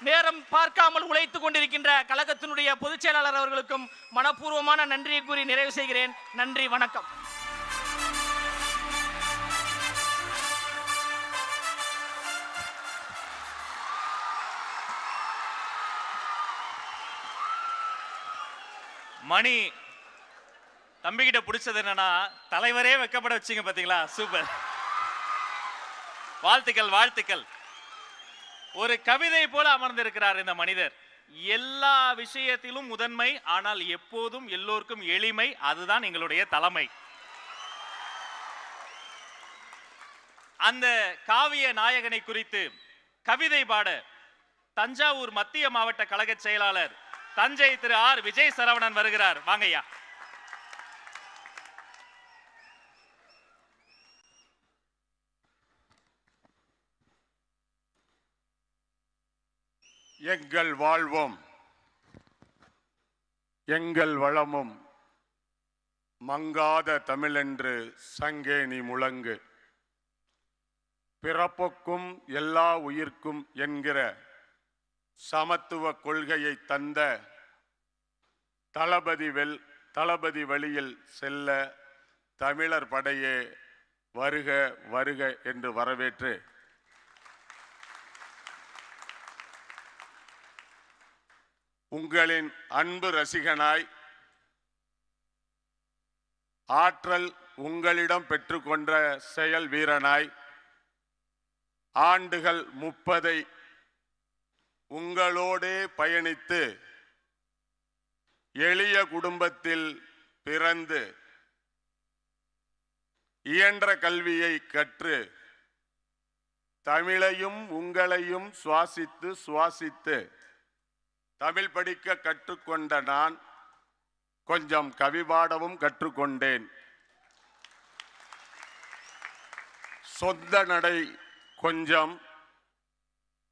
நேரம் பார்க்காமல் உழைத்துக் கொண்டிருக்கின்ற கழகத்தினுடைய பொதுச் செயலாளர் அவர்களுக்கும் மனப்பூர்வமான நன்றியை கூறி நிறைவு செய்கிறேன். நன்றி வணக்கம். மணி தம்பிக்கிட்ட பிடிச்சது என்னன்னா தலைவரே வெக்கப்பட வச்சீங்க பாத்தீங்களா? சூப்பர். வாழ்த்துக்கள் வாழ்த்துக்கள். ஒரு கவிதை போல அமர்ந்திருக்கிறார் இந்த மனிதர். எல்லா விஷயத்திலும் முதன்மை ஆனால் எப்போதும் எல்லோருக்கும் எளிமை அதுதான் எங்களுடைய தலைமை. அந்த காவிய நாயகனை குறித்து கவிதை பாட தஞ்சாவூர் மத்திய மாவட்ட கழக செயலாளர் தஞ்சை திரு ஆர். விஜய் சரவணன் வருகிறார். வாங்கய்யா. எங்கள் வாழ்வும் எங்கள் வளமும் மங்காத தமிழென்று சங்கேணி முழங்கு. பிறப்புக்கும் எல்லா உயிர்க்கும் என்கிற சமத்துவ கொள்கையை தந்த தளபதி வெல் தளபதி வழியில் செல்ல தமிழர் படையே வருக வருக என்று வரவேற்று உங்களின் அன்பு ரசிகனாய் ஆற்றல் உங்களிடம் பெற்றுக்கொண்ட செயல் வீரனாய் ஆண்டுகள் முப்பதை உங்களோடே பயணித்து எளிய குடும்பத்தில் பிறந்து இயன்ற கல்வியை கற்று தமிழையும் உங்களையும் சுவாசித்து சுவாசித்து தமிழ் படிக்க கற்றுக்கொண்ட நான் கொஞ்சம் கவி பாடவும் கற்றுக்கொண்டேன். சொந்த நடை கொஞ்சம்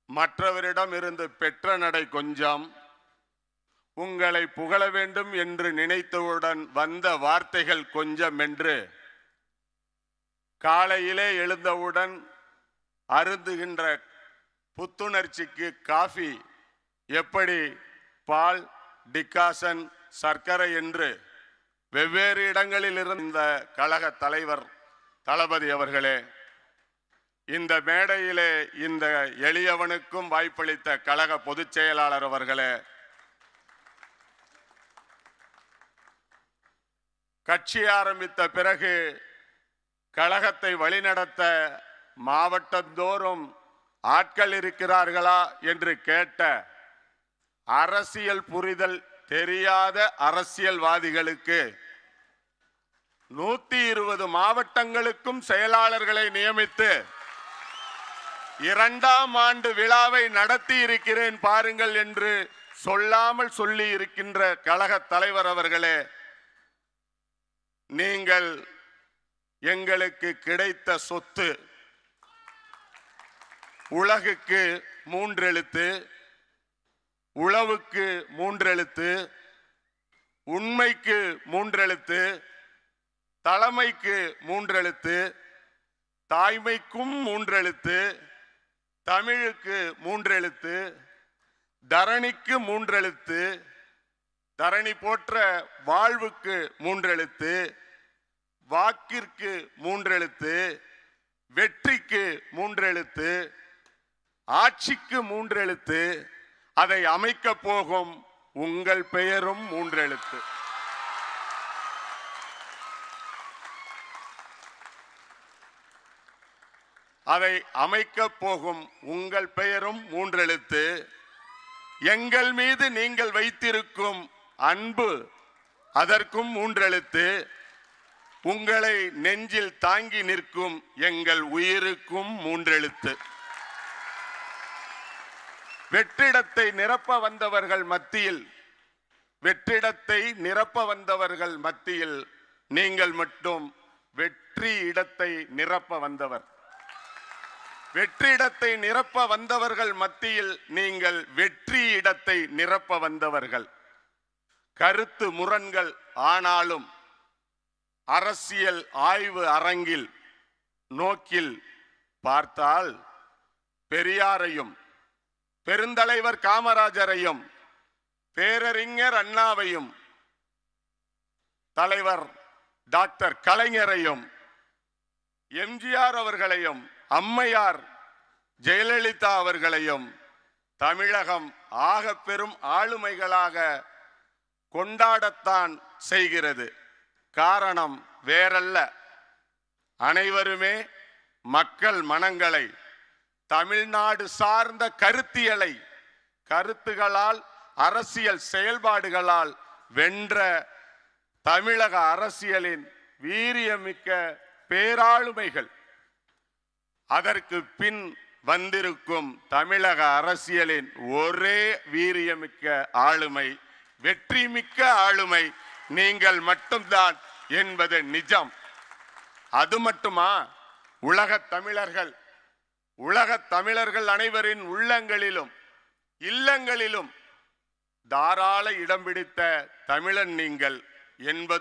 மற்றவரிடம் இருந்து பெற்ற நடை கொஞ்சம் உங்களை புகழ வேண்டும் என்று நினைத்தவுடன் வந்த வார்த்தைகள் கொஞ்சம் என்று காலையிலே எழுந்தவுடன் அருந்துகின்ற புத்துணர்ச்சிக்கு காஃபி எப்படி பால் டிகாசன் சர்க்கரை என்று வெவ்வேறு இடங்களில் இருந்த கழக தலைவர் தளபதி அவர்களே இந்த மேடையிலே இந்த எளியவனுக்கும் வாய்ப்பளித்த கழக பொதுச் செயலாளர் அவர்களே கட்சி ஆரம்பித்த பிறகு கழகத்தை வழிநடத்த மாவட்டந்தோறும் ஆட்கள் இருக்கிறார்களா என்று கேட்ட அரசியல் புரிதல் தெரியாத அரசியல்வாதிகளுக்கு நூத்தி இருபது மாவட்டங்களுக்கும் செயலாளர்களை நியமித்து இரண்டாம் ஆண்டு விழாவை நடத்தி இருக்கிறேன் பாருங்கள் என்று சொல்லாமல் சொல்லி இருக்கின்ற கழக தலைவர் அவர்களே நீங்கள் எங்களுக்கு கிடைத்த சொத்து உலகுக்கு மூன்றெழுத்து உளவுக்கு மூன்றெழுத்து உண்மைக்கு மூன்றெழுத்து தலைமைக்கு மூன்றெழுத்து தாய்மைக்கும் மூன்றெழுத்து தமிழுக்கு மூன்றெழுத்து தரணிக்கு மூன்றெழுத்து தரணி போற்ற வாழ்வுக்கு மூன்றெழுத்து வாக்கிற்கு மூன்றெழுத்து வெற்றிக்கு மூன்றெழுத்து ஆட்சிக்கு மூன்றெழுத்து அதை அமைக்க போகும் உங்கள் பெயரும் மூன்றெழுத்து. அதை அமைக்க போகும் உங்கள் பெயரும் மூன்றெழுத்து. எங்கள் மீது நீங்கள் வைத்திருக்கும் அன்பு அதற்கும் மூன்றெழுத்து. உங்களை நெஞ்சில் தாங்கி நிற்கும் எங்கள் உயிருக்கும் மூன்றெழுத்து. வெற்றிடத்தை நிரப்ப வந்தவர்கள் மத்தியில் வெற்றிடத்தை நிரப்ப வந்தவர்கள் மத்தியில் நீங்கள் மட்டும் வெற்றி இடத்தை நிரப்ப வந்தவர். வெற்றிடத்தை நிரப்ப வந்தவர்கள் மத்தியில் நீங்கள் வெற்றி இடத்தை நிரப்ப வந்தவர்கள். கருத்து முரண்கள் ஆனாலும் அரசியல் ஆய்வு அரங்கில் நோக்கில் பார்த்தால் பெரியாரையும் பெருந்தலைவர் காமராஜரையும் பேரறிஞர் அண்ணாவையும் தலைவர் டாக்டர் கலைஞரையும் எம்ஜிஆர் அவர்களையும் அம்மையார் ஜெயலலிதா அவர்களையும் தமிழகம் ஆக பெரும் ஆளுமைகளாக கொண்டாடத்தான் செய்கிறது. காரணம் வேறல்ல. அனைவருமே மக்கள் மனங்களை தமிழ்நாடு சார்ந்த கருத்தியலை கருத்துகளால் அரசியல் செயல்பாடுகளால் வென்ற தமிழக அரசியலின் வீரியமிக்க பேராளுமைகள். அதற்கு பின் வந்திருக்கும் தமிழக அரசியலின் ஒரே வீரியமிக்க ஆளுமை வெற்றிமிக்க ஆளுமை நீங்கள் மட்டும்தான் என்பது நிஜம். அது மட்டுமா? உலகத் தமிழர்கள் உலகத் தமிழர்கள் அனைவரின் உள்ளங்களிலும் இல்லங்களிலும் தாராள இடம் பிடித்த தமிழன் நீங்கள் என்பது